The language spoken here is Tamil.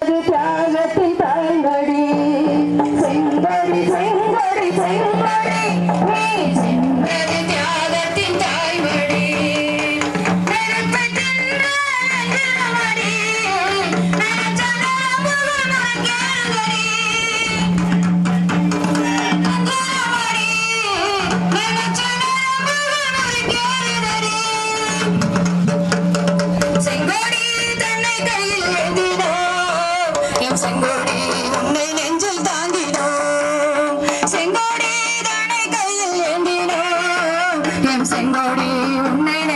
தியாகத்தின் தாய்மடி செங்கடி செங்கடி செங்கடி செங்கடி செங்கோடி உன்னை